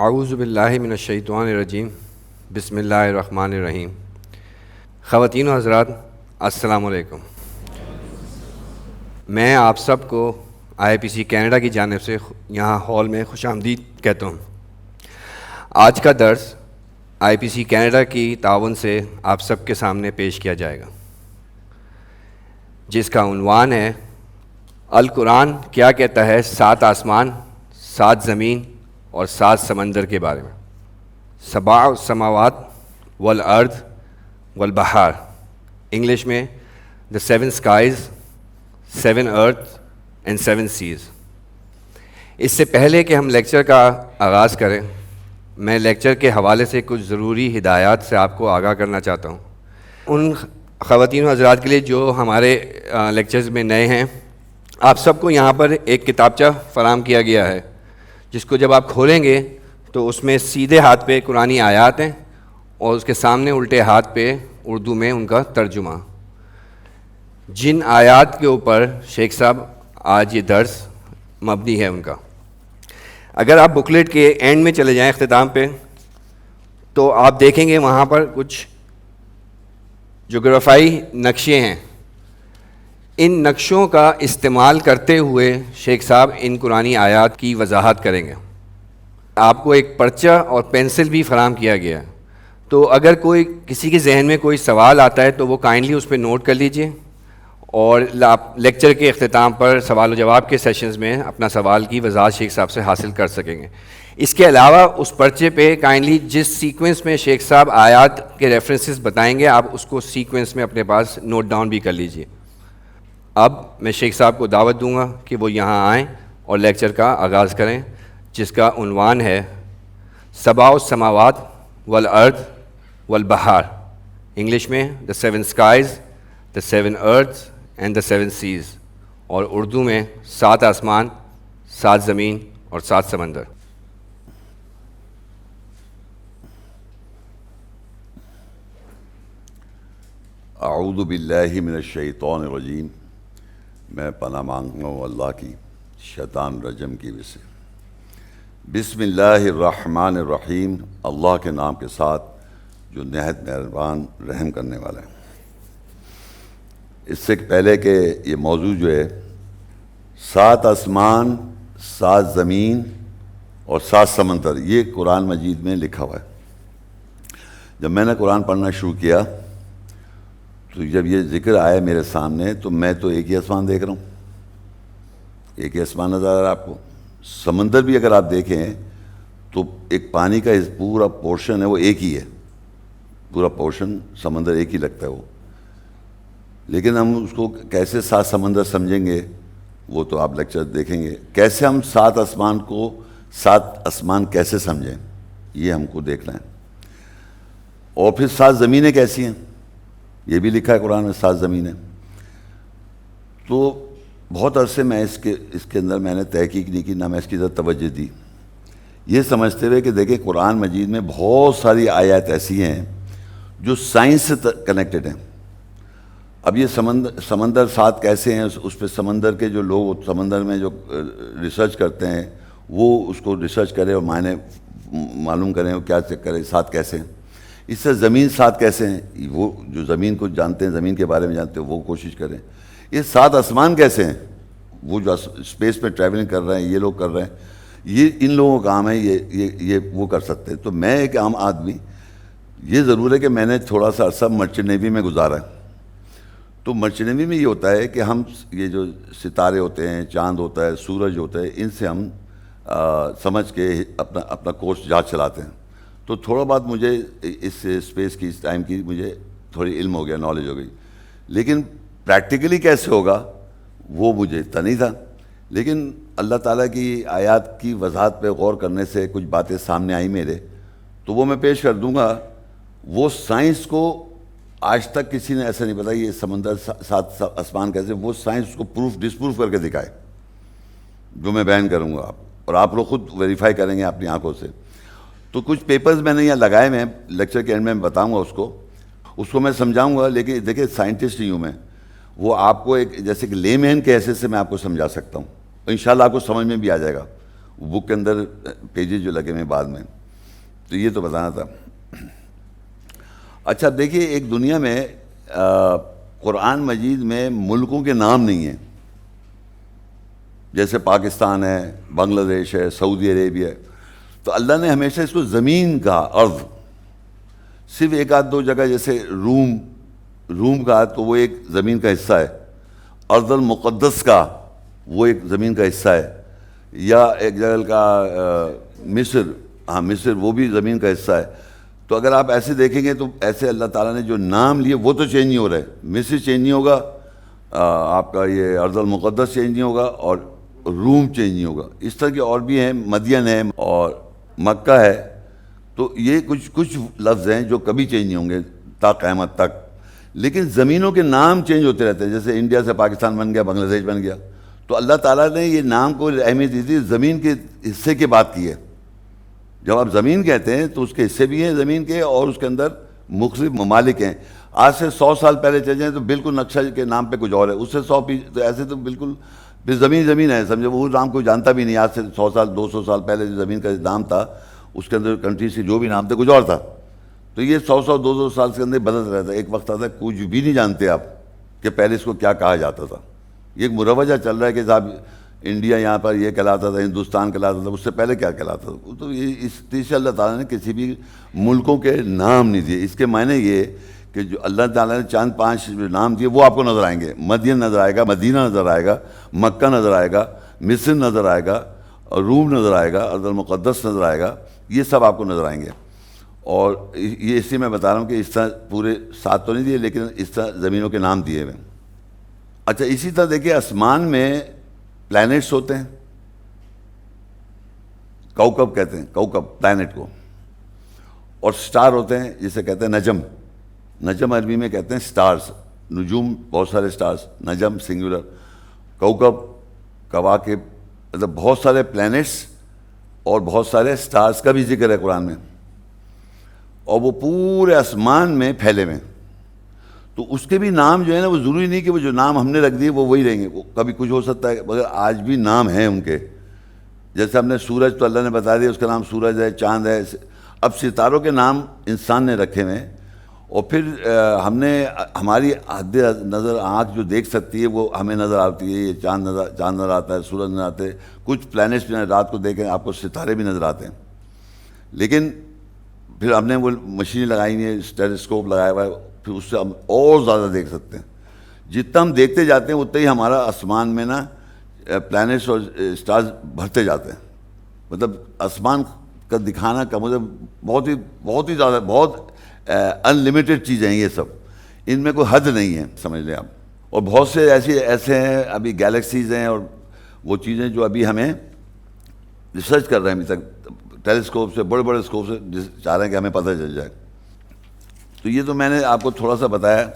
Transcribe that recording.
आऊज़बिल्लिमिनशैतवानरजीम बसमीम ख़वातीन हज़रात अस्सलामुअलैकुम मैं आप सबको सी कैनेडा की जानब से यहाँ हॉल में खुश आमदीद कहता हूँ। आज का दर्स आई पी सी कैनेडा की ताउन से आप सबके सामने पेश किया जाएगा। जिसका है अल कुरान क्या कहता है? सात आसमान, सात ज़मीन और सात समंदर के बारे में। सबा समावत वल अर्द वल बहार। इंग्लिश में, the seven skies, seven earth and seven seas. इससे पहले कि हम लेक्चर का आगाज़ करें, मैं लेक्चर के हवाले से कुछ ज़रूरी हिदायत से आपको आगाह करना चाहता हूँ। उन ख़वान हजरात के लिए जो हमारे लेक्चर्स में नए हैं, आप सबको यहाँ पर एक किताबचा फ़राम किया गया है। जिसको जब आप खोलेंगे तो उसमें सीधे हाथ पे कुरानी आयात हैं और उसके सामने उल्टे हाथ पे उर्दू में उनका तर्जुमा। जिन आयात के ऊपर शेख साहब आज ये दर्स मबनी है उनका। अगर आप बुकलेट के एंड में चले जाएँ अख्ताम पे तो आप देखेंगे वहाँ पर कुछ जोग्राफाई नक्शे हैं। इन नक्शों का इस्तेमाल करते हुए शेख साहब इन कुरानी आयात की वजाहत करेंगे। आपको एक पर्चा और पेंसिल भी फराम किया गया तो अगर कोई, किसी के जहन में कोई सवाल आता है तो वो काइंडली उस पर नोट कर लीजिए और आप लेक्चर के अख्ताम पर सवाल जवाब के सेशंस में अपना सवाल की वजाहत शेख साहब से हासिल कर सकेंगे। इसके अलावा उस पर्चे पे काइंडली जिस सीक्वेंस में शेख साहब आयात के रेफरेंसेस बताएँगे, आप उसको सीक्वेंस में अपने पास नोट डाउन भी कर लीजिए। अब मैं शेख साहब को दावत दूँगा कि वो यहाँ आएँ और लेक्चर का आगाज़ करें, जिसका उनवान है सबाउ समावत वल अर्थ वल बहार। इंग्लिश में, the seven skies, the seven earth and the seven seas. और उर्दू में, सात आसमान, सात ज़मीन और सात समंदर। आऊदबिल्लिमिनशैतरजीम मैं पना माँगता हूँ अल्लाह की शैतान रजम की वजह से। बिसमीम अल्लाह के नाम के साथ जो नहत मेहरबान रहम करने वाला है। इससे पहले कि ये मौजू जो है, सात आसमान, सात ज़मीन और सात समंदर, ये कुरान मजीद में लिखा हुआ है। जब मैंने कुरान पढ़ना शुरू किया तो जब ये ज़िक्र आया मेरे सामने तो मैं तो एक ही आसमान देख रहा हूँ। एक ही आसमान नज़र आ रहा है आपको। समंदर भी अगर आप देखें तो एक पानी का इस पूरा पोर्शन है, वो एक ही है। पूरा पोर्शन समंदर एक ही लगता है वो। लेकिन हम उसको कैसे सात समंदर समझेंगे, वो तो आप लेक्चर देखेंगे। कैसे हम सात आसमान को, सात आसमान कैसे समझें, ये हमको देखना है। और फिर सात ज़मीनें कैसी हैं? ये भी लिखा है कुरान में, सात ज़मीनें। तो बहुत अरसे मैं इसके इसके अंदर मैंने तहकीक नहीं की, ना मैं इसकी तरफ़ तवज्जो दी। ये समझते हुए कि देखें कुरान मजीद में बहुत सारी आयत ऐसी हैं जो साइंस से कनेक्टेड हैं। अब ये समंदर समंदर साथ कैसे हैं, उस पर समंदर के जो लोग, समंदर में जो रिसर्च करते हैं, वो उसको रिसर्च करें और मायने, मालूम करें वो क्या चेक करें साथ कैसे हैं। इससे ज़मीन साथ कैसे हैं? वो जो ज़मीन को जानते हैं ज़मीन के बारे में जानते हैं वो कोशिश करें। ये सात आसमान कैसे हैं? वो जो स्पेस में ट्रैवलिंग कर रहे हैं ये लोग कर रहे हैं। ये इन लोगों का काम है ये ये ये वो कर सकते हैं। तो मैं एक आम आदमी ये ज़रूर है कि मैंने थोड़ा सा अरसा मर्चेंट नेवी में गुजारा है। तो मर्चेंट नेवी में ये होता है कि हम ये जो सितारे होते हैं चाँद होता है सूरज होता है इनसे हम आ, समझ के अपना अपना कोर्स जहाज़ चलाते हैं। तो थोड़ा बहुत मुझे इस स्पेस की, इस टाइम की मुझे थोड़ी इल्म हो गया नॉलेज हो गई। लेकिन प्रैक्टिकली कैसे होगा, वो मुझे इतना नहीं था। लेकिन अल्लाह ताला की आयत की वजाहत पे गौर करने से कुछ बातें सामने आई मेरे तो वो मैं पेश कर दूँगा। वो साइंस को आज तक किसी ने, ऐसा नहीं बताया ये समंदर सात आसमान कैसे, वो साइंस को प्रूफ डिसप्रूफ करके दिखाए, जो मैं बयान करूँगा। आप और आप लोग खुद वेरीफाई करेंगे अपनी आँखों से। तो कुछ पेपर्स मैंने यहाँ लगाए मैं लेक्चर के एंड में बताऊँगा उसको। उसको मैं समझाऊँगा, लेकिन देखिए साइंटिस्ट नहीं हूँ मैं। वो आपको एक, जैसे कि लेमैन के ऐसे से मैं आपको समझा सकता हूँ। इन आपको समझ में भी आ जाएगा। बुक के अंदर पेजेस जो लगे हैं बाद में। तो ये तो बताना था। अच्छा देखिए, एक दुनिया में कुरान मजीद में मुल्कों के नाम नहीं हैं। जैसे पाकिस्तान है, बांग्लादेश है, सऊदी अरेबिया है। तो अल्लाह ने हमेशा इसको ज़मीन का अर्ध सिर्फ़ एक आध दो जगह, जैसे रूम रूम का तो वो एक ज़मीन का हिस्सा है। अर्दल मुक़द्दस का, वो एक ज़मीन का हिस्सा है। या एक जगह का मिस्र हाँ मिस्र, वो भी ज़मीन का हिस्सा है। तो अगर आप ऐसे देखेंगे तो ऐसे अल्लाह ताला ने जो नाम लिए, वो तो चेंज नहीं हो रहे। मिस्र चेंज नहीं होगा आपका ये अर्दल मुक़द्दस चेंज नहीं होगा, और रूम चेंज नहीं होगा। इस तरह के और भी हैं मदियन है, और मक्का है तो ये कुछ कुछ लफ्ज़ हैं जो कभी चेंज नहीं होंगे, ता क़यामत तक। लेकिन ज़मीनों के नाम चेंज होते रहते हैं, जैसे इंडिया से पाकिस्तान बन गया बांग्लादेश बन गया। तो अल्लाह ताला ने ये नाम को अहमियत दी थी, ज़मीन के हिस्से की बात की है। जब आप ज़मीन कहते हैं तो उसके हिस्से भी हैं ज़मीन के और उसके अंदर मुख्तलिफ़ ममालिक हैं। आज से सौ साल पहले चले जाएँ तो बिल्कुल नक्शा के नाम पर कुछ और है। उससे सौ तो ऐसे तो बिल्कुल फिर ज़मीन ज़मीन है समझो वो नाम कोई जानता भी नहीं आज से सौ साल दो सौ साल पहले जो ज़मीन का नाम था उसके अंदर कंट्री से जो भी नाम थे कुछ और था तो ये सौ सौ दो सौ साल के अंदर बदल रहता है एक वक्त आता है कुछ भी नहीं जानते आप कि पहले इसको क्या कहा जाता था ये एक मुरवजा चल रहा है कि साहब इंडिया यहाँ पर ये कहलाता था हिंदुस्तान कहलाता था उससे पहले क्या कहलाता था तो ये इस तीसरे अल्लाह ताला ने किसी भी मुल्कों के नाम नहीं दिए इसके मायने ये कि जो अल्लाह ताला ने चाँद पाँच नाम दिए, वो आपको नज़र आएँगे। मदियन नज़र आएगा, मदीना नज़र आएगा, मक्का नज़र आएगा, मिस्र नज़र आएगा और रूम नज़र आएगा अर्दल मुक़द्दस नज़र आएगा, ये सब आपको नज़र आएँगे। और ये इसलिए मैं बता रहा हूँ कि इस तरह पूरे सात तो नहीं दिए, लेकिन इस तरह ज़मीनों के नाम दिए हुए अच्छा इसी तरह देखिए, आसमान में प्लैनेट्स होते हैं। कौकब कहते हैं, कौकब प्लैनेट को। और स्टार होते हैं, जिसे कहते हैं नजम। नजम अरबी में कहते हैं स्टार्स नजूम, बहुत सारे स्टार्स नजम सिंगुलर कौकब, कवाकिब मतलब बहुत सारे प्लैनेट्स और बहुत सारे स्टार्स का भी ज़िक्र है कुरान में। और वो पूरे आसमान में फैले हुए तो उसके भी नाम जो है ना, वो ज़रूरी नहीं कि वो जो नाम हमने रख दिए, वो वही रहेंगे। वो कभी कुछ हो सकता है, मगर आज भी नाम हैं उनके। जैसे हमने सूरज तो अल्लाह ने बता दिया, उसका नाम सूरज है, चाँद है। अब सितारों के नाम इंसान ने रखे हुए हैं। और फिर अ, हमने हमारी हद नज़र आँख जो देख सकती है वो हमें नज़र आती है ये चाँद नज़र चाँद नज़र आता है सूरज नज़र आते हैं कुछ प्लैनेट्स भी रात को देखें आपको सितारे भी नज़र आते हैं। लेकिन फिर हमने वो मशीन लगाई है टेलीस्कोप लगाया हुआ है फिर उससे हम और ज़्यादा देख सकते हैं। जितना हम देखते जाते हैं उतना ही हमारा आसमान में ना प्लैनेट्स और स्टार्स भरते जाते हैं। मतलब आसमान का दिखाना का मतलब बहुत ही बहुत ही ज़्यादा बहुत अनलिमिटेड चीज़ें हैं ये सब। इनमें कोई हद नहीं है, समझ लें आप। और बहुत से ऐसे ऐसे हैं, अभी गैलेक्सीज हैं और वो चीज़ें जो अभी हमें रिसर्च कर रहे हैं, अभी तक टेलीस्कोप से बड़े बड़े स्कोप से, जिस- चाह रहे हैं कि हमें पता चल जाए। तो ये तो मैंने आपको थोड़ा सा बताया।